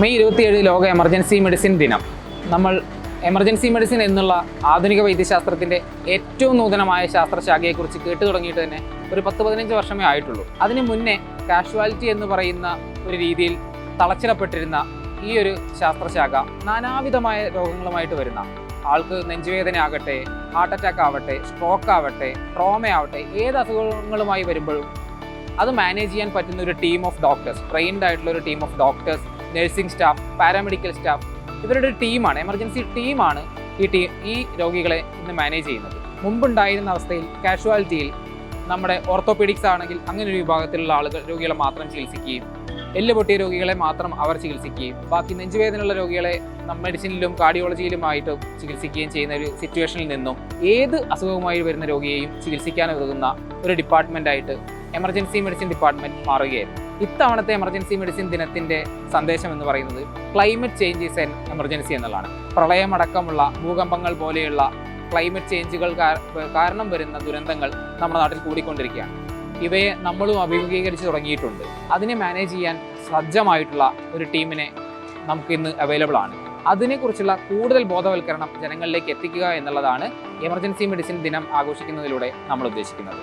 May ഇരുപത്തിയേഴ് ലോക emergency medicine ദിനം. നമ്മൾ എമർജൻസി മെഡിസിൻ എന്നുള്ള ആധുനിക വൈദ്യശാസ്ത്രത്തിന്റെ ഏറ്റവും നൂതനമായ ശാസ്ത്രശാഖയെക്കുറിച്ച് കേട്ടു തുടങ്ങിയിട്ട് തന്നെ ഒരു പത്ത് പതിനഞ്ച് വർഷമേ ആയിട്ടുള്ളൂ. അതിനു മുന്നേ കാഷ്വാലിറ്റി എന്ന് പറയുന്ന ഒരു രീതിയിൽ തളച്ചിടപ്പെട്ടിരുന്ന ഈ ഒരു ശാസ്ത്രശാഖ നാനാവിധമായ രോഗങ്ങളുമായിട്ട് വരുന്ന ആൾക്ക് നെഞ്ചുവേദന ആകട്ടെ ഹാർട്ട് അറ്റാക്ക് ആവട്ടെ സ്ട്രോക്ക് ആവട്ടെ ട്രോമ ആവട്ടെ ഏത് അസുഖങ്ങളുമായി വരുമ്പോഴും അത് മാനേജ് ചെയ്യാൻ പറ്റുന്ന ഒരു ടീം ഓഫ് ഡോക്ടേഴ്സ് ട്രെയിൻഡ് ആയിട്ടുള്ള ഒരു team of doctors nursing staff paramedical staff ഇവരുടെ ഒരു ടീമാണ് എമർജൻസി ടീമാണ് ഈ ടീം ഈ രോഗികളെ ഇന്ന് മാനേജ് ചെയ്യുന്നത്. മുമ്പുണ്ടായിരുന്ന അവസ്ഥയിൽ കാഷ്വാലിറ്റിയിൽ നമ്മുടെ ഓർത്തോപീഡിക്സ് ആണെങ്കിൽ അങ്ങനെ ഒരു വിഭാഗത്തിലുള്ള ആളുകൾ രോഗികളെ മാത്രം ചികിത്സിക്കുകയും എല്ല് പൊട്ടിയ രോഗികളെ മാത്രം അവർ ചികിത്സിക്കുകയും ബാക്കി നെഞ്ചുവേദനയുള്ള രോഗികളെ മെഡിസിനിലും കാർഡിയോളജിയിലുമായിട്ട് ചികിത്സിക്കുകയും ചെയ്യുന്ന ഒരു സിറ്റുവേഷനിൽ നിന്നും ഏത് അസുഖവുമായി വരുന്ന രോഗിയെയും ചികിത്സിക്കാൻ ഉതകുന്ന ഒരു ഡിപ്പാർട്ട്മെന്റായിട്ട് എമർജൻസി മെഡിസിൻ ഡിപ്പാർട്ട്മെന്റ് മാറുകയായിരുന്നു. ഇത്തവണത്തെ എമർജൻസി മെഡിസിൻ ദിനത്തിന്റെ സന്ദേശം എന്ന് പറയുന്നത് climate change is an emergency എന്നുള്ളതാണ് പ്രളയമടക്കമുള്ള ഭൂകമ്പങ്ങൾ പോലെയുള്ള ക്ലൈമറ്റ് ചേഞ്ചുകൾ കാര- കാരണം വരുന്ന ദുരന്തങ്ങൾ നമ്മുടെ നാട്ടിൽ കൂടിക്കൊണ്ടിരിക്കുകയാണ്. ഇവയെ നമ്മളും അഭിമുഖീകരിച്ച് തുടങ്ങിയിട്ടുണ്ട്. അതിനെ മാനേജ് ചെയ്യാൻ സജ്ജമായിട്ടുള്ള ഒരു ടീമിനെ നമുക്ക് ഇന്ന് അവൈലബിൾ ആണ്. അതിനെക്കുറിച്ചുള്ള കൂടുതൽ ബോധവൽക്കരണം ജനങ്ങളിലേക്ക് എത്തിക്കുക എന്നുള്ളതാണ് എമർജൻസി മെഡിസിൻ ദിനം ആഘോഷിക്കുന്നതിലൂടെ നമ്മൾ ഉദ്ദേശിക്കുന്നത്.